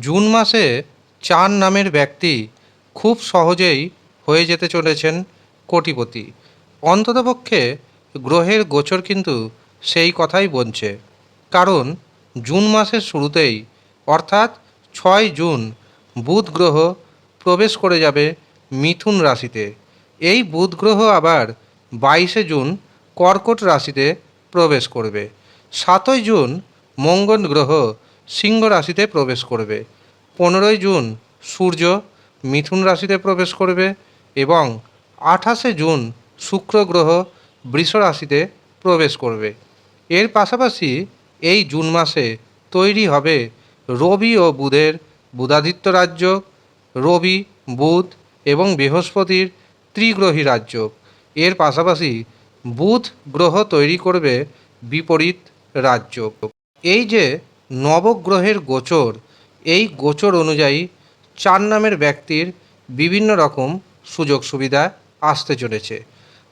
June মাসে চার নামের ব্যক্তি খুব সহজেই হয়ে যেতে চলেছেন কোটিপতি। অন্ততপক্ষে গ্রহের গোচর কিন্তু সেই কথাই বলছে। কারণ জুন মাসের শুরুতেই, অর্থাৎ ছয় জুন, বুধ গ্রহ প্রবেশ করে যাবে মিথুন রাশিতে। এই বুধ গ্রহ আবার বাইশে জুন কর্কট রাশিতে প্রবেশ করবে। সাতই জুন মঙ্গল গ্রহ সিংহ রাশিতে প্রবেশ করবে। পনেরোই জুন সূর্য মিথুন রাশিতে প্রবেশ করবে এবং আঠাশে জুন শুক্র গ্রহ বৃষ রাশিতে প্রবেশ করবে। এর পাশাপাশি এই জুন মাসে তৈরি হবে রবি ও বুধের বুধাদিত্য রাজ্য, রবি, বুধ এবং বৃহস্পতির ত্রিগ্রহী রাজ্য। এর পাশাপাশি বুধ গ্রহ তৈরি করবে বিপরীত রাজ্য। এই যে নবগ্রহের গোচর। এই গোচর অনুযায়ী চার নামের ব্যক্তির বিভিন্ন রকম সুযোগ সুবিধা আসতে চলেছে।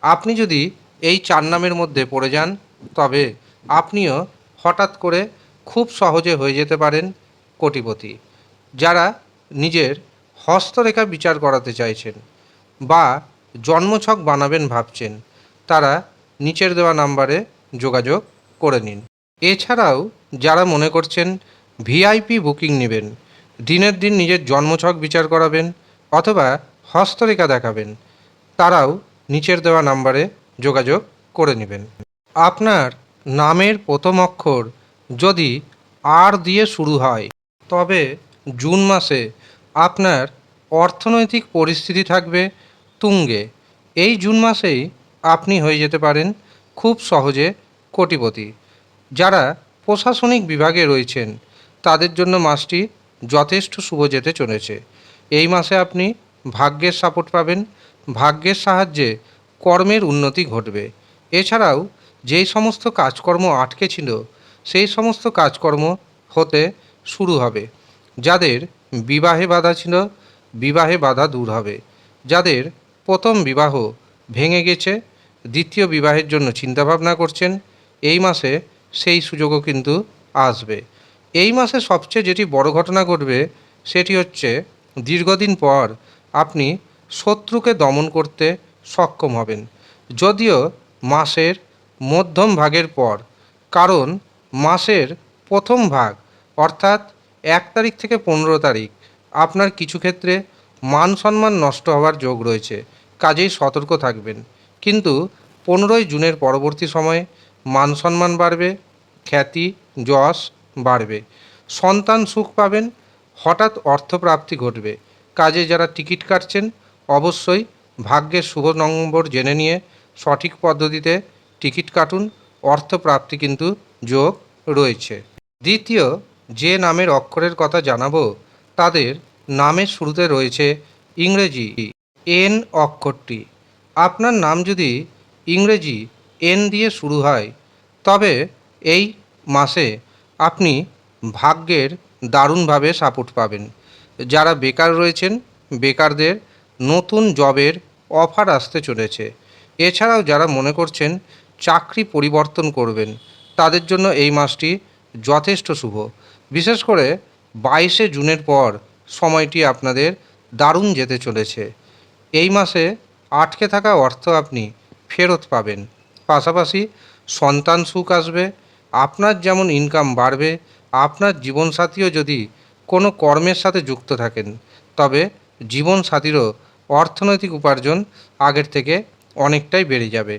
আপনি যদি এই চার নামের মধ্যে পড়ে যান, তবে আপনিও হঠাৎ করে খুব সহজে হয়ে যেতে পারেন কোটিপতি, যারা নিজের হস্তরেখা বিচার করাতে চাইছেন বা জন্মছক বানাবেন ভাবছেন। তারা নিচের দেওয়া নাম্বারে যোগাযোগ করে নিন। এছাড়াও যারা মনে করছেন ভিআইপি বুকিং নেবেন, দিনের দিন নিজের জন্মছক বিচার করাবেন অথবা হস্তরেখা দেখাবেন, তারাও নিচের দেওয়া নাম্বারে যোগাযোগ করে নেবেন। আপনার নামের প্রথম অক্ষর যদি আর দিয়ে শুরু হয়, তবে জুন মাসে আপনার অর্থনৈতিক পরিস্থিতি থাকবে তুঙ্গে। এই জুন মাসেই আপনি হয়ে যেতে পারেন খুব সহজে কোটিপতি, যারা প্রশাসনিক বিভাগে রয়েছেন। তাদের জন্য মাসটি যথেষ্ট শুভ যেতে চলেছে। এই মাসে আপনি ভাগ্যের সাপোর্ট পাবেন। ভাগ্যের সাহায্যে কর্মের উন্নতি ঘটবে। এছাড়াও যেই সমস্ত কাজকর্ম আটকে ছিল, সেই সমস্ত কাজকর্ম হতে শুরু হবে। যাদের বিবাহে বাধা ছিল, বিবাহে বাধা দূর হবে। যাদের প্রথম বিবাহ ভেঙে গেছে, দ্বিতীয় বিবাহের জন্য চিন্তাভাবনা করছেন, এই মাসে সেই সুযোগও কিন্তু আসবে। এই মাসে সবচেয়ে যেটি বড় ঘটনা ঘটবে, সেটি হচ্ছে দীর্ঘদিন পর আপনি শত্রুকে দমন করতে সক্ষম হবেন। যদিও মাসের মধ্যম ভাগের পর, কারণ মাসের প্রথম ভাগ, অর্থাৎ এক তারিখ থেকে পনেরো তারিখ, আপনার কিছু ক্ষেত্রে মান সম্মান নষ্ট হওয়ার যোগ রয়েছে, কাজেই সতর্ক থাকবেন। কিন্তু পনেরোই জুনের পরবর্তী সময়ে মান সম্মান বাড়বে, খ্যাতি, যশ বাড়বে। সন্তান সুখ পাবেন, হঠাৎ অর্থপ্রাপ্তি ঘটবে। কাজে যারা টিকিট কাটছেন, অবশ্যই ভাগ্যের শুভ নম্বর জেনে নিয়ে সঠিক পদ্ধতিতে টিকিট কাটুন। অর্থপ্রাপ্তি কিন্তু যোগ রয়েছে। দ্বিতীয়, যে নামের অক্ষরের কথা জানাব, তাদের নামের শুরুতে রয়েছে ইংরেজি। এন অক্ষরটি। আপনার নাম যদি ইংরেজি এন দিয়ে শুরু হয়। তবে এই মাসে আপনি ভাগ্যের দারুণভাবে সাপোর্ট পাবেন। যারা বেকার রয়েছেন, বেকারদের নতুন জবের অফার আসতে চলেছে। এছাড়াও যারা মনে করছেন চাকরি পরিবর্তন করবেন, তাদের জন্য এই মাসটি যথেষ্ট শুভ। বিশেষ করে বাইশে জুনের পর সময়টি আপনাদের দারুণ যেতে চলেছে। এই মাসে আটকে থাকা অর্থ আপনি ফেরত পাবেন। পাশাপাশি সন্তান সুখ আসবে, আপনার যেমন ইনকাম বাড়বে, আপনার জীবনসাথীও যদি কোনো কর্মের সাথে যুক্ত থাকেন, তবে জীবনসাথীরও অর্থনৈতিক উপার্জন আগের থেকে অনেকটাই বেড়ে যাবে।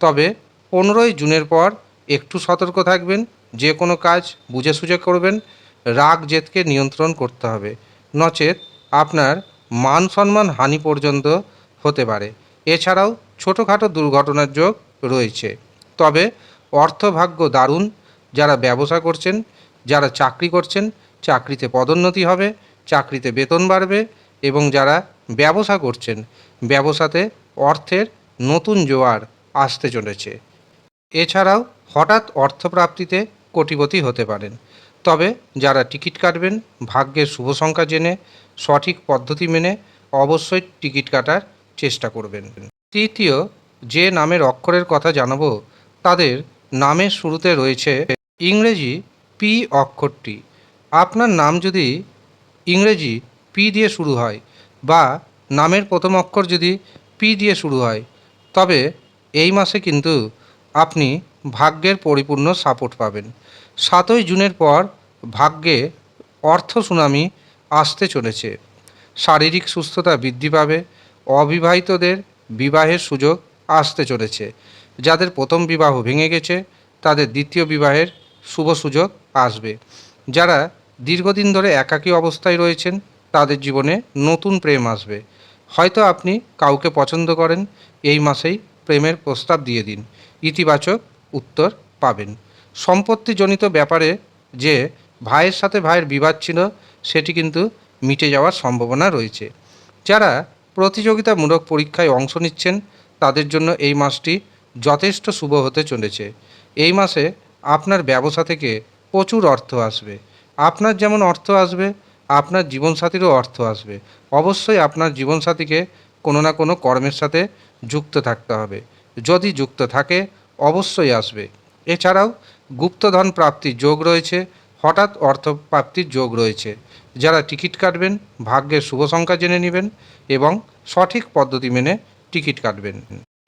তবে পনেরোই জুনের পর একটু সতর্ক থাকবেন, যে কোনো কাজ বুঝে সুঝে করবেন, রাগ জেদকে নিয়ন্ত্রণ করতে হবে। নচেত আপনার মান সম্মান হানি পর্যন্ত হতে পারে। এছাড়াও ছোটোখাটো দুর্ঘটনার যোগ রয়েছে। তবে অর্থভাগ্য দারুণ। যারা ব্যবসা করছেন, যারা চাকরি করছেন, চাকরিতে পদোন্নতি হবে, চাকরিতে বেতন বাড়বে এবং যারা ব্যবসা করছেন, ব্যবসাতে অর্থের নতুন জোয়ার আসতে চলেছে। এছাড়াও হঠাৎ অর্থপ্রাপ্তিতে কোটিপতি হতে পারেন। তবে যারা টিকিট কাটবেন, ভাগ্যের শুভ সংখ্যা জেনে, সঠিক পদ্ধতি মেনে অবশ্যই টিকিট কাটার চেষ্টা করবেন। তৃতীয় যে নামের অক্ষরের কথা জানাব, তাদের নামের শুরুতে রয়েছে ইংরেজি পি অক্ষরটি। আপনার নাম যদি ইংরেজি পি দিয়ে শুরু হয় বা নামের প্রথম অক্ষর যদি পি দিয়ে শুরু হয়, তবে এই মাসে কিন্তু আপনি ভাগ্যের পরিপূর্ণ সাপোর্ট পাবেন। সাতই জুনের পর ভাগ্যে অর্থ সুনামি আসতে চলেছে। শারীরিক সুস্থতা বৃদ্ধি পাবে। অবিবাহিতদের বিবাহের সুযোগ আসতে চলেছে। যাদের প্রথম বিবাহ ভেঙে গেছে, তাদের দ্বিতীয় বিবাহের শুভ সুযোগ আসবে। যারা দীর্ঘদিন ধরে একাকী অবস্থায় রয়েছেন, তাদের জীবনে নতুন প্রেম আসবে। হয়তো আপনি কাউকে পছন্দ করেন, এই মাসেই প্রেমের প্রস্তাব দিয়ে দিন। ইতিবাচক উত্তর পাবেন। সম্পত্তিজনিত ব্যাপারে যে ভাইয়ের সাথে ভাইয়ের বিবাদ ছিল, সেটি কিন্তু মিটে যাওয়ার সম্ভাবনা রয়েছে। যারা প্রতিযোগিতামূলক পরীক্ষায় অংশ নিচ্ছেন তাদের জন্য এই মাসটি যথেষ্ট শুভ হতে চলেছে। এই মাসে আপনার ব্যবসা থেকে প্রচুর অর্থ আসবে। আপনার যেমন অর্থ আসবে, আপনার জীবনসাথীরও অর্থ আসবে। অবশ্যই আপনার জীবনসাথীকে কোনো না কোনো কর্মের সাথে যুক্ত থাকতে হবে। যদি যুক্ত থাকে, অবশ্যই আসবে। এছাড়াও গুপ্তধন প্রাপ্তির যোগ রয়েছে, হঠাৎ অর্থ প্রাপ্তির যোগ রয়েছে। যারা টিকিট কাটবেন, ভাগ্যের শুভ সংখ্যা জেনে নেবেন এবং সঠিক পদ্ধতি মেনে টিকিট কাটবেন।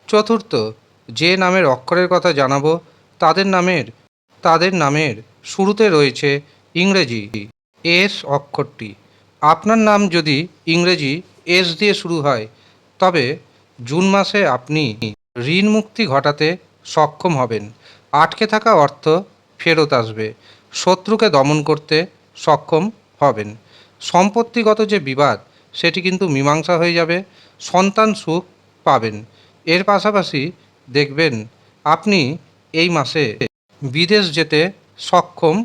চতুর্থ, যে নামের অক্ষরের কথা জানাব, তাদের নামের তাদের নামের শুরুতে রয়েছে ইংরেজি, এস অক্ষরটি। আপনার নাম যদি ইংরেজি এস দিয়ে শুরু হয়, তবে জুন মাসে আপনি ঋণ মুক্তি ঘটাতে সক্ষম হবেন। আটকে থাকা অর্থ ফেরত আসবে। শত্রুকে দমন করতে সক্ষম হবেন। সম্পত্তিগত যে বিবাদ, সেটি কিন্তু মীমাংসা হয়ে যাবে। সন্তান সুখ পাবেন। এর পাশাপাশি দেখবেন আপনি এই মাসে বিদেশ যেতে সক্ষম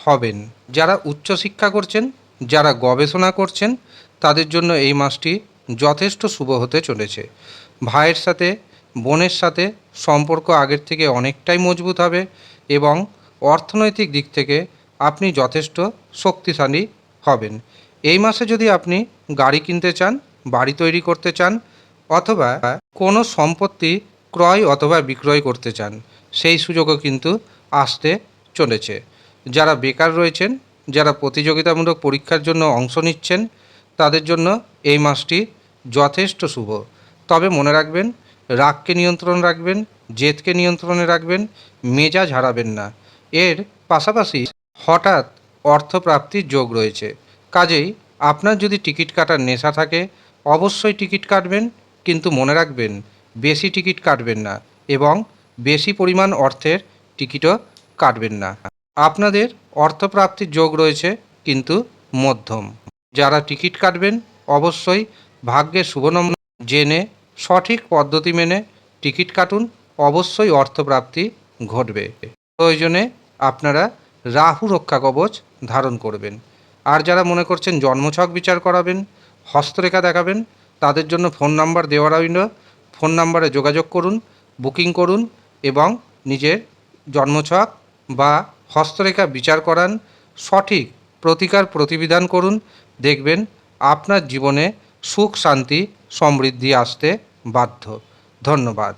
হবেন। যারা উচ্চশিক্ষা করছেন, যারা গবেষণা করছেন, তাদের জন্য এই মাসটি যথেষ্ট শুভ হতে চলেছে। ভাইয়ের সাথে, বোনের সাথে সম্পর্ক আগের থেকে অনেকটাই মজবুত হবে এবং অর্থনৈতিক দিক থেকে আপনি যথেষ্ট শক্তিশালী হবেন। এই মাসে যদি আপনি গাড়ি কিনতে চান, বাড়ি তৈরি করতে চান অথবা কোনো সম্পত্তি ক্রয় অথবা বিক্রয় করতে চান, সেই সুযোগও কিন্তু আসতে চলেছে। যারা বেকার রয়েছেন, যারা প্রতিযোগিতামূলক পরীক্ষার জন্য অংশ নিচ্ছেন, তাদের জন্য এই মাসটি যথেষ্ট শুভ। তবে মনে রাখবেন, রাগকে নিয়ন্ত্রণ রাখবেন, জেদকে নিয়ন্ত্রণে রাখবেন, মেজাজ হারাবেন না। এর পাশাপাশি হঠাৎ অর্থপ্রাপ্তির যোগ রয়েছে। কাজেই আপনার যদি টিকিট কাটার নেশা থাকে, অবশ্যই টিকিট কাটবেন কিন্তু মনে রাখবেন, বেশি টিকিট কাটবেন না এবং বেশি পরিমাণ অর্থের টিকিটও কাটবেন না। আপনাদের অর্থপ্রাপ্তির যোগ রয়েছে কিন্তু মধ্যম। যারা টিকিট কাটবেন, অবশ্যই ভাগ্যের শুভ নম্বর জেনে, সঠিক পদ্ধতি মেনে টিকিট কাটুন, অবশ্যই অর্থপ্রাপ্তি ঘটবে। প্রয়োজনে আপনারা রাহু রক্ষা কবচ ধারণ করবেন। আর যারা মনে করছেন জন্মছক বিচার করাবেন, হস্তরেখা দেখাবেন তাদের জন্য ফোন নাম্বার দেওয়া রইল। ফোন নাম্বারে যোগাযোগ করুন বুকিং করুন এবং নিজের জন্মছক বা হস্তরেখা বিচার করান, সঠিক প্রতিকার প্রতিবিধান করুন, দেখবেন আপনার জীবনে সুখ, শান্তি, সমৃদ্ধি আসতে বাধ্য। ধন্যবাদ।